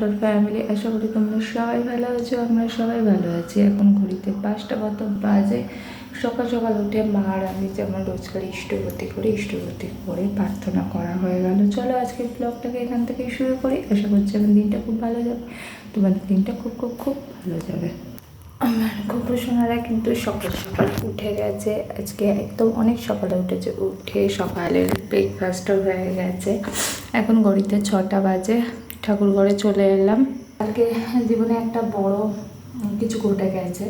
Outer family আশা করি তোমরা সবাই ভালো আছো, আমরা সবাই ভালো আছি। এখন ঘড়িতে পাঁচটা কত বাজে। সকাল সকাল উঠে মা আর আমি যেমন রোজকার ইষ্টবতী করে ইষ্টবতী করে প্রার্থনা করা হয়ে গেল। চলো আজকে ব্লগটাকে এখান থেকে শুরু করি। আশা করছি আমার দিনটা খুব ভালো যাবে। তোমাদের দিনটা খুব খুব খুব ভালো যাবে। আমার কুকুরসোনারা কিন্তু সকাল সকাল উঠে গেছে। আজকে একদম অনেক সকালে উঠেছে। উঠে সকালের ব্রেকফাস্টও হয়ে গেছে। এখন ঘড়িতে ছটা বাজে। ঠাকুর ঘরে চলে এলাম। কালকে জীবনে একটা বড় কিছু ঘটে গেছে।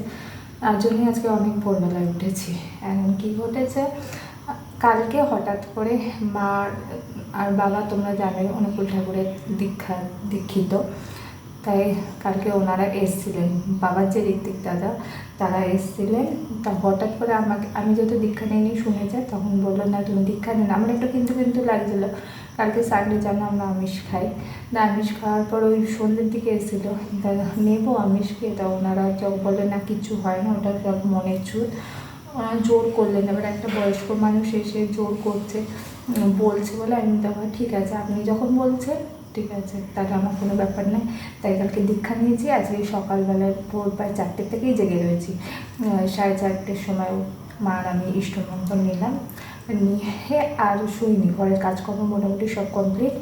তার জন্যই আজকে অনেক ভোরবেলায় উঠেছি। এখন কী ঘটেছে? কালকে হঠাৎ করে মা আর বাবা তোমরা জানোই, অনুকূল ঠাকুরের দীক্ষা দীক্ষিত। তাই কালকে ওনারা এসছিলেন। বাবার যে ঋত্বিক দাদা, তারা এসছিলেন। তা হঠাৎ করে আমাকে, আমি যেহেতু দীক্ষা নিয়ে শুনে যাই তখন বলল, না, তুমি দীক্ষা নেন আমার একটু কিন্তু কিন্তু লাগছিল। কালকে সানডে জানো আমরা আমিষ খাই। না আমিষ খাওয়ার পর ওই সন্ধ্যের দিকে এসেছিল। দাদা নেব খেয়ে, তা ওনারা যখন বলে না কিছু হয় না, ওটা সব চুল ওনারা জোর করলেন। এবার একটা বয়স্ক মানুষ এসে জোর করছে বলছে বলে, আমি তখন ঠিক আছে, আপনি যখন বলছেন, ঠিক আছে, তাহলে আমার কোনো ব্যাপার নেই। তাই কালকে দীক্ষা নিয়েছি, আজকে সকালবেলায় ভোর প্রায় চারটে থেকেই জেগে রয়েছি। সাড়ে চারটের সময় মা আর আমি ইষ্টমন্ত্র নিলাম। নিয়ে আর শুইনি। ঘরের কাজকর্ম মোটামুটি সব কমপ্লিট।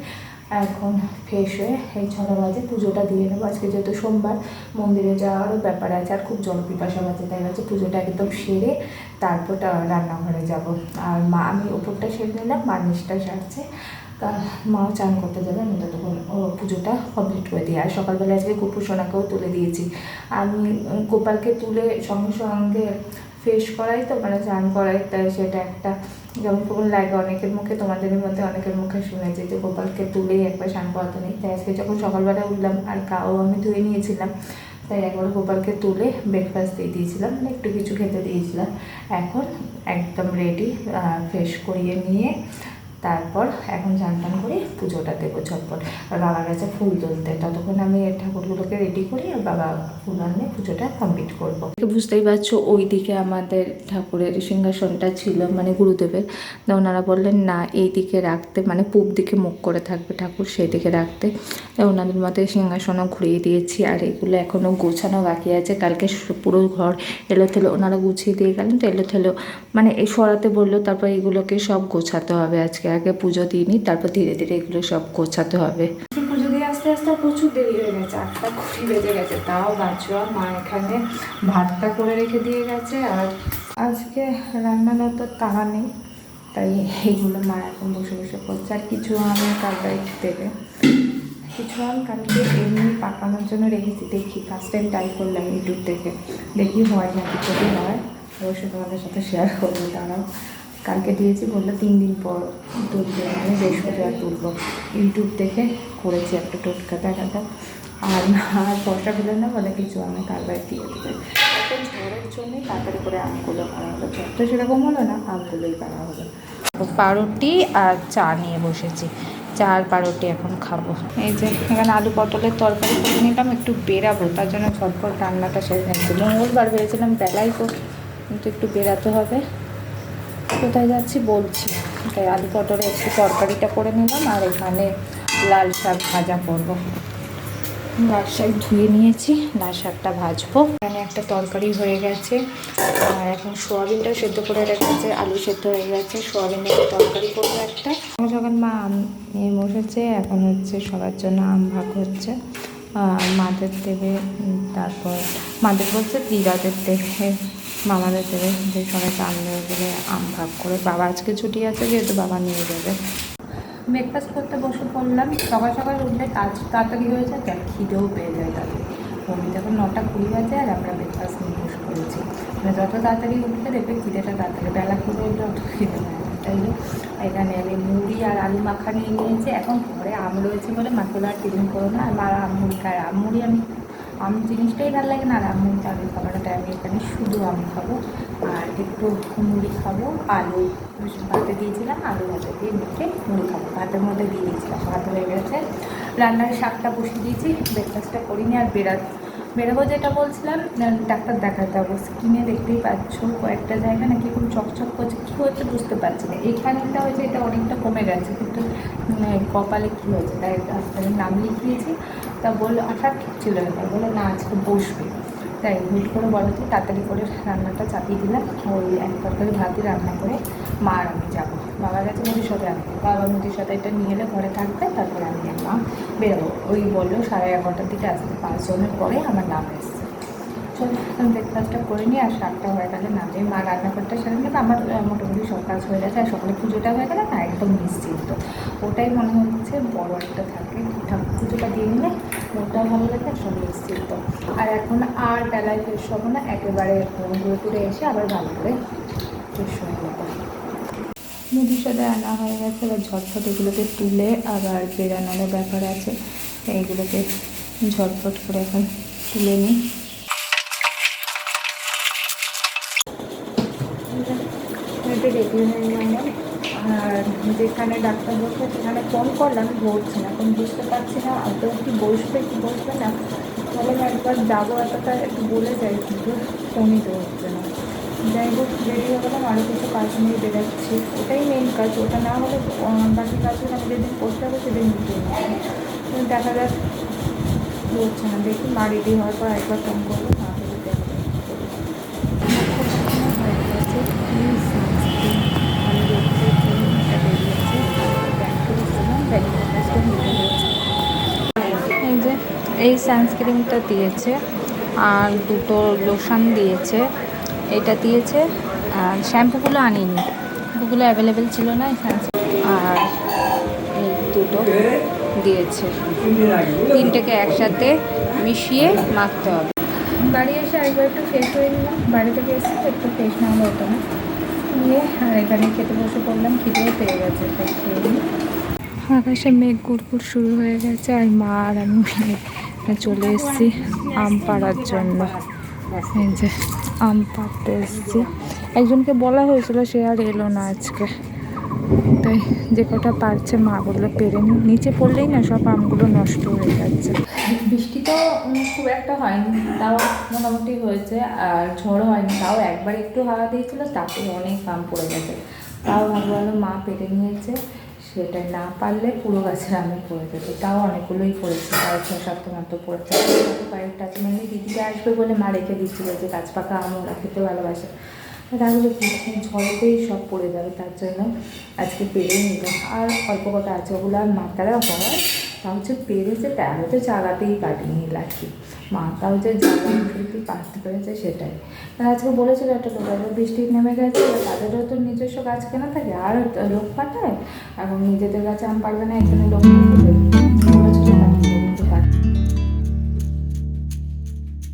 এখন ফ্রেশ হয়ে এই ছটা বাজে পুজোটা দিয়ে নেব। আজকে যেহেতু সোমবার, মন্দিরে যাওয়ারও ব্যাপার আছে। আর খুব জল পিপাসা বাজে, তাই হচ্ছে পুজোটা একদম সেরে তারপর রান্নাঘরে যাব। আর মা, আমি ওপরটা সেরে নিলাম, মা নিচটা সারছে। মাও চান করতে যাবে, আমি ততক্ষণ পুজোটা কমপ্লিট করে দিই। আর সকালবেলা আজকে গোপু সোনাকেও তুলে দিয়েছি। আমি গোপালকে তুলে সঙ্গে সঙ্গে ফেস করাই তো মানে চান করাই, তাই সেটা একটা যেমন কোন লাগে, অনেকের মুখে, তোমাদের মধ্যে অনেকের মুখে শুনেছি যে গোপালকে তুলেই একবার স্নান করাতে নেই। তাই আজকে যখন সকালবেলা উঠলাম, আর গাও আমি ধুয়ে নিয়েছিলাম, তাই একবার গোপালকে তুলে ব্রেকফাস্ট দিয়ে দিয়েছিলাম মানে একটু কিছু খেতে দিয়েছিলাম। এখন একদম রেডি ফ্রেশ করিয়ে নিয়ে তারপর এখন চান টান করে পুজোটা দেবো ঝটপট। আর বাবা গেছে ফুল তুলতে। ততক্ষণ আমি ঠাকুরগুলোকে রেডি করি আর বাবা ফুল আনলে পুজোটা কমপ্লিট করব। বুঝতেই পারছ ওই দিকে আমাদের ঠাকুরের সিংহাসনটা ছিল মানে গুরুদেবের। তো ওনারা বললেন, না, এই দিকে রাখতে মানে পূব দিকে মুখ করে থাকবে ঠাকুর, সেই দিকে রাখতে। তাই ওনাদের মতে সিংহাসনও ঘুরিয়ে দিয়েছি আর এগুলো এখনও গোছানো বাকি আছে। কালকে পুরো ঘর এলো থেলো ওনারা গুছিয়ে দিয়ে গেলেন। তো এলো থেলো মানে এই সরাতে বলল, তারপর এগুলোকে সব গোছাতে হবে আজকে। আগে পুজো দিয়ে তারপর ধীরে ধীরে এগুলো সব গোছাতে হবে। পুজো দিয়ে আস্তে আস্তে প্রচুর দেরি হয়ে গেছে, আটটা কুড়ি বেজে গেছে, তাও বাচ্চা মা এখানে ভাতটা করে রেখে দিয়ে গেছে আর আজকে রান্নার তো তাড়া নেই, তাই এইগুলো মা এখন বসে বসে করছে। আর কিছু আমি কালবাইট দেবে, কিছু আম কালকে এমনি পাকানোর জন্য রেখেছি, দেখি ফার্স্ট টাইম ট্রাই করলাম ইউটিউব থেকে দেখি হয় নাকি যদি হয়, অবশ্যই তোমাদের সাথে শেয়ার করব, দাঁড়াও। কালকে দিয়েছি বলল তিন দিন পর তুলবে। মানে বৃহস্পতিবার তুলবো। ইউটিউব দেখে করেছি একটা টোটকা দেখাটা। আর না আর পয়সা পেলে না বলে কিছু আমি কারবার দিয়ে দেবে। এখন ঝড়ের জন্যই তাড়াতাড়ি করে আমগুলো করা হলো। তো সেরকম হলো না আমগুলোই করা হলো। পাউরুটি আর চা নিয়ে বসেছি। চা আর পাউরুটি এখন খাব। এই যে এখানে আলু পটলের তরকারি করে নিলাম একটু বেরাবো তার জন্য ঝটপট রান্নাটা সেরে নিচ্ছি মঙ্গলবার ভেবেছিলাম বেলাই করব কিন্তু একটু বেরাতে হবে। কোথায় যাচ্ছি বলছি। তাই আলু পটলে একটু তরকারিটা করে নিলাম আর এখানে লাল শাক ভাজা করব। লাল শাক ধুয়ে নিয়েছি, লাল শাকটা ভাজবো। এখানে একটা তরকারি হয়ে গেছে। আর এখন সোয়াবিনটাও সেদ্ধ করে রেখেছে, আলু সেদ্ধ হয়ে গেছে, সোয়াবিনের তরকারি করব একটা। যখন মা আম বসেছে, এখন হচ্ছে সবার জন্য আম ভাগ হচ্ছে। মাদের দেবে তারপর মাদের বলছে দিদাদের দেবে। মামাদের দেবে যে সবাইকে আম নিয়ে গেলে আম ভাগ করে। বাবা আজকে ছুটি আছে, যেহেতু বাবা নিয়ে যাবে। ব্রেকফাস্ট করতে বসে পড়লাম। সকাল সকাল উঠলে কাজ তাড়াতাড়ি হয়ে যায় তার খিদেও পেয়ে যায় তাদের। ঘড়ি তখন নটা কুড়ি বাজে আর আমরা ব্রেকফাস্ট নিয়ে বসে পড়েছি। মানে যত তাড়াতাড়ি উঠলে দেখবে খিদেটা তাড়াতাড়ি। বেলা করে উঠলে অত খিদে হয় তাই এখানে আমি মুড়ি আর আলু মাখা নিয়ে নিয়েছি। এখন ঘরে আম রয়েছে বলে মাকে আর টিফিন করো না। আর আম মুড়ি খায় আম। মুড়ি আমি আম জিনিসটাই ভালো লাগে না, আর আম আলু খাবারটা আমি এখানে শুধু আম খাব। আর একটু মুড়ি খাব, আলু, ভাতে দিয়েছিলাম, আলু ভাতে দিয়ে মেখে মুড়ি খাব। ভাতের মধ্যে দিয়ে দিয়েছিলাম, ভাত হয়ে গেছে। রান্নার শাকটা বসিয়ে দিয়েছি ব্রেকফাস্টটা করিনি আর বেরা বেরোবো যেটা বলছিলাম ডাক্তার দেখাতে হবে। স্কিনে দেখতেই পাচ্ছ, কয়েকটা জায়গা নাকি খুব চকচক করছে, কী হচ্ছে বুঝতে পারছি না। এখানেটা হয়েছে এটা অনেকটা কমে গেছে, কিন্তু কপালে কী হয়েছে, তাই ডাক্তারের নাম লিখিয়েছি। তা বলল আঠা ঠিক ছিল এবার। বলে না, আজকে বসবে। তাই হুট করে বলো তো, তাড়াতাড়ি করে রান্নাটা চাপিয়ে দিলাম। ওই এক তরকারি ভাতই রান্না করে মা আর আমি যাব। বাবার কাছে মুদির সাথে আনবে বাবা মুদির সাথে এটা নিয়ে এলে ঘরে থাকবে, তারপরে আমি আর মা বেরোবো। ওই বলল, সাড়ে এগারোটার দিকে আসতে পাঁচজনের পরে আমার নাম এসছে। ব্রেকফাস্টটা করে নিই আর সাতটা হয়ে গেলে না যে মা রান্নাঘরটা সেরে নেবে আমার মোটামুটি সব কাজ হয়ে গেছে, আর সকালে পুজোটা হয়ে গেলে না একদম নিশ্চিন্ত। ওটাই মনে হচ্ছে বড় একটা থাকে। ঠাকুর পুজোটা দিয়ে নিলে ওটা ভালো লাগে সব নিশ্চিন্ত। আর এখন আর বেলায় ফ্রেশ হব না, একেবারে ঘুরে ঘুরে এসে আবার ভালো করে ফ্রেশ হয়ে মুদির সাথে আনা হয়ে গেছে, এবার ঝটফট এগুলোকে তুলে আবার বেরানোর ব্যাপার আছে। এইগুলোকে ঝটফট করে এখন তুলে নিই। রেডি হয়ে গেলাম আর যেখানে ডাক্তার বসে সেখানে ফোন করলাম বলছি না। এখন বুঝতে পারছি না অত কি বসবে কি বসবে না। আমি একবার যাব এতটা একটু বলে যাই, কিন্তু ফোনই তো হচ্ছে না। যাই হোক রেডি হয়ে গেলাম আরও কিছু কাজ নিয়ে বেরোচ্ছি। ওটাই মেন কাজ, ওটা না হলে বাকি কাজগুলো আমি যেদিন করতে হবে সেদিন নিতে দেখা যাক, হচ্ছে না। দেখি মা রেডি হওয়ার পর একবার ফোন করব মা হলে দেখব। এই যে, এই সানস্ক্রিনটা দিয়েছে আর দুটো লোশন দিয়েছে। এটা দিয়েছে, আর শ্যাম্পুগুলো আনিনি। শ্যাম্পুগুলো অ্যাভেলেবেল ছিল না এই আর এই দুটো দিয়েছে। তিনটেকে একসাথে মিশিয়ে মাখতে হবে। বাড়ি এসে একবার একটু ফ্রেশ হয়ে নিলাম। বাড়ি থেকে এসে একটু ফ্রেশ না হলে হতো না নিয়ে আর এখানে খেতে বসে পড়লাম, খিদেও পেয়ে গেছে খেয়ে আকাশে মেঘ গুড়গুড় শুরু হয়ে গেছে, আর মা আর আমি চলে এসেছি আম পাড়ার জন্য। এই যে আম পাড়তে এসেছি। একজনকে বলা হয়েছিল, সে আর এলো না আজকে। তাই যে কটা পারছে, মা বলল, পেরে নি। নিচে পড়লেই না সব আমগুলো নষ্ট হয়ে যাচ্ছে। বৃষ্টি তো খুব একটা হয়নি, তাও মোটামুটি হয়েছে, আর ঝড়ও হয়নি। তাও একবার একটু হাওয়া দিয়েছিল তাতে অনেক আম পড়ে গেছে। তাও ভালো ভালো মা পেরে নিয়েছে। সেটা না পারলে পুরো গাছের আমি পড়ে দেবো। তাও অনেকগুলোই পড়েছে প্রায় সাতটা মতো পড়েছে। কয়েকটা আছে মানে দিদিকে আসবে বলে মা রেখে দিচ্ছিল যে গাছ পাকা আম, ওরা খেতে ভালোবাসে। তাহলে কিছুক্ষণ ঝড়তেই সব পড়ে যাবে, তার জন্য আজকে পেরে নিলাম। আর অল্প কথা আছে, ওগুলো আর মাথারা হয় তা হচ্ছে পেরেছে তেরো তো চালাতেই কাটিয়ে লাঠি। মা তাও মাথাও যে জ্বালা শুধু পারতে পেরেছে সেটাই। আজকে বলেছিল একটা লোক একবার বৃষ্টি নেমে গেছে তাদেরও তো নিজস্ব গাছ কেনা থাকে, আর লোক পাঠায়? এখন নিজেদের গাছে আম পারবে না, এখানে লোক